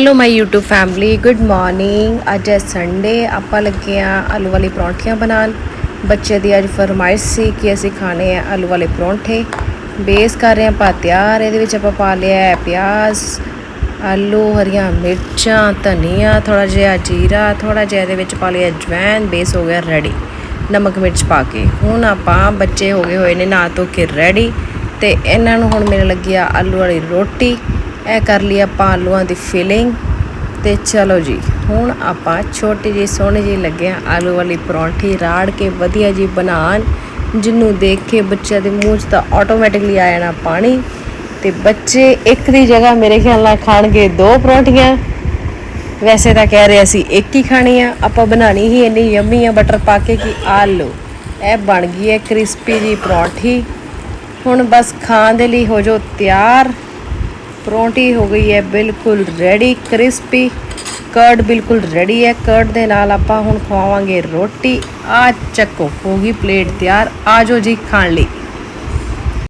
Hello my YouTube family good morning ਅੱਜ ਹੈ Sunday ਆਪਾਂ ਲੱਗੇ ਆ ਆਲੂ ਵਾਲੀ ਪਰੌਂਠੀਆਂ ਬਣਾਉਣ। ਬੱਚੇ ਦੀ ਅੱਜ ਫਰਮਾਇਸ਼ ਸੀ ਕਿ ਅਸੀਂ ਖਾਣੇ ਆ ਆਲੂ ਵਾਲੇ ਪਰੌਂਠੇ। ਬੇਸ ਕਰ ਰਹੇ ਆ ਆਪਾਂ ਤਿਆਰ, ਇਹਦੇ ਵਿੱਚ ਆਪਾਂ ਪਾ ਲਿਆ ਹੈ ਪਿਆਜ਼, ਆਲੂ, ਹਰੀਆਂ ਮਿਰਚਾਂ, ਧਨੀਆ ਥੋੜਾ ਜਿਹਾ ਜੀਰਾ ਥੋੜਾ ਜਿਹਾ ਇਹਦੇ ਵਿੱਚ ਪਾ ਲਿਆ ਜਵੈਨ ਬੇਸ ਹੋ ਗਿਆ ਰੈਡੀ ਨਮਕ ਮਿਰਚ ਪਾ ਕੇ। ਹੁਣ ਆਪਾਂ ਬੱਚੇ ਹੋ ਗਏ ਹੋਏ ਨੇ ਨਾ ਧੋ ਕੇ ਰੈਡੀ ਤੇ ਇਹਨਾਂ ਨੂੰ ਹੁਣ ਮੇਰੇ ਲੱਗੀ ਆਲੂ ਵਾਲੀ ਰੋਟੀ। ਇਹ ਕਰ ਲਈ ਆਪਾਂ ਆਲੂਆਂ ਦੀ ਫਿਲਿੰਗ ਤੇ ਚਲੋ ਜੀ, ਹੁਣ ਆਪਾਂ ਛੋਟੀ ਜੀ ਸੋਹਣੀ ਜੀ ਲੱਗੇ ਆ ਆਲੂ ਵਾਲੀ ਪਰੌਂਠੀ ਰਾੜ ਕੇ ਵਧੀਆ ਜੀ ਬਣਾਉਣ, ਜਿਹਨੂੰ ਦੇਖ ਕੇ ਬੱਚਿਆਂ ਦੇ ਮੂੰਹ 'ਚ ਤਾਂ ਆਟੋਮੈਟਿਕਲੀ ਆ ਜਾਣਾ ਪਾਣੀ ਤੇ ਬੱਚੇ ਇੱਕ ਦੀ ਜਗ੍ਹਾ ਮੇਰੇ ਖਿਆਲ ਨਾਲ ਖਾਣਗੇ ਦੋ ਪਰੌਂਠੀਆਂ। ਵੈਸੇ ਤਾਂ ਕਹਿ ਰਹੇ ਅਸੀਂ ਇੱਕ ਹੀ ਖਾਣੀ ਆ, ਆਪਾਂ ਬਣਾਣੀ ਹੀ ਇੰਨੀ ਯੰਮੀ ਆ ਬਟਰ ਪਾ ਕੇ ਕਿ ਆਲੂ। ਇਹ ਬਣ ਗਈ ਹੈ ਕ੍ਰਿਸਪੀ ਜੀ ਪਰੌਂਠੀ। ਹੁਣ ਬਸ ਖਾਣ ਦੇ ਲਈ ਹੋ ਜੋ ਤਿਆਰ। ਪਰੌਂਠੀ ਹੋ ਗਈ ਹੈ ਬਿਲਕੁਲ ਰੈਡੀ ਕ੍ਰਿਸਪੀ ਕਰਡ ਬਿਲਕੁਲ ਰੈਡੀ ਹੈ। ਕਰਡ ਦੇ ਨਾਲ ਆਪਾਂ ਹੁਣ ਖਵਾਵਾਂਗੇ ਰੋਟੀ। ਆ ਚੱਕੋ ਹੋ ਗਈ ਪਲੇਟ ਤਿਆਰ। ਆਜੋ ਜੀ ਖਾਣ ਲਈ।